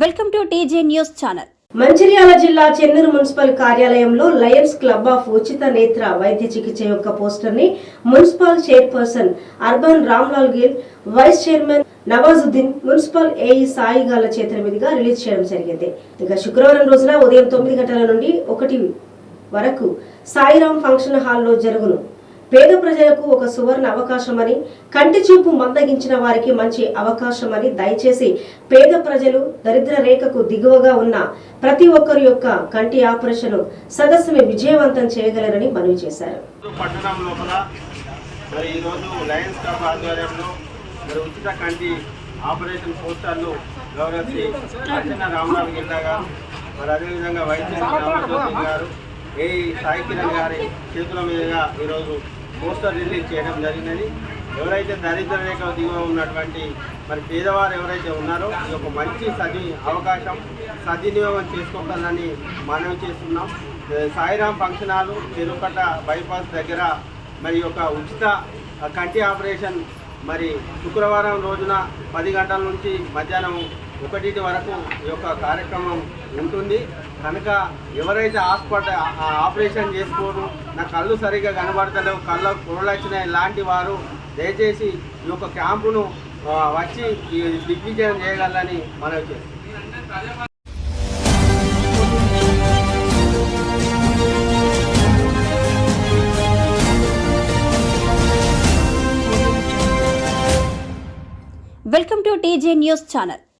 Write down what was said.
Welcome to TJ news channel. Mancherial జిల్లా Chennur municipal కార్యాలయంలో lions club of ఉచిత నేత్ర వైద్య చికిత్స యొక్క పోస్టర్ని municipal chairperson urban Ramlal Gill vice chairman Nawazuddin municipal AE Sai గాల చేతుల మీదుగా రిలీజ్ చేయడం జరిగింది. ఇక శుక్రవారం రోజున ఉదయం తొమ్మిది గంటల నుండి ఒకటి వరకు సాయిరాం ఫంక్షన్ హాల్లో జరుగును. పేద ప్రజలకు ఒక సువర్ణ అవకాశమని కంటి చూపు మందగించిన వారికి మంచి అవకాశమని దయచేసి పేద ప్రజలు దరిద్ర రేఖకు దిగువగా ఉన్న ప్రతి ఒక్కరి యొక్క కంటి ఆపరేషన్ సదస్సుని విజయవంతం చేయగలరని మనవి చేశారు. మరి ఈరోజు లయన్స్ క్లబ్ ఆధ్వర్యంలో మరి ఉచిత కంటి ఆపరేషన్ పోస్టర్లు గౌరవ శ్రీ అర్చన రామరావు గిల్లా గారు మరి అదేవిధంగా వైద్య రామజ్యోతి గారు ఏ సాయి కిరణ్ గారి చేతుల మీదుగా ఈరోజు పోస్టర్ రిలీజ్ చేయడం జరిగినది. ఎవరైతే దరిద్ర రేఖ దిగువ ఉన్నటువంటి మరి పేదవారు ఎవరైతే ఉన్నారో ఇది ఒక మంచి సది అవకాశం సద్వినియోగం చేసుకోవాలని మనవి చేస్తున్నాం. ఏ, Sairam function hall Cherukatta bypass దగ్గర మరి యొక్క ఉచిత కంటి ఆపరేషన్ మరి శుక్రవారం రోజున పది గంటల నుంచి మధ్యాహ్నం ఒకటి వరకు ఈ యొక్క కార్యక్రమం ఉంటుంది. కనుక ఎవరైతే హాస్పిటల్ ఆపరేషన్ చేసుకోరు నా కళ్ళు సరిగ్గా కనబడతలేవు కళ్ళ పొరలొచ్చినాయి లాంటి వారు దయచేసి ఈ యొక్క క్యాంపును వచ్చి దిగ్విజయం చేయగలని మనవి చేస్తున్నాం welcome to TJ news channel.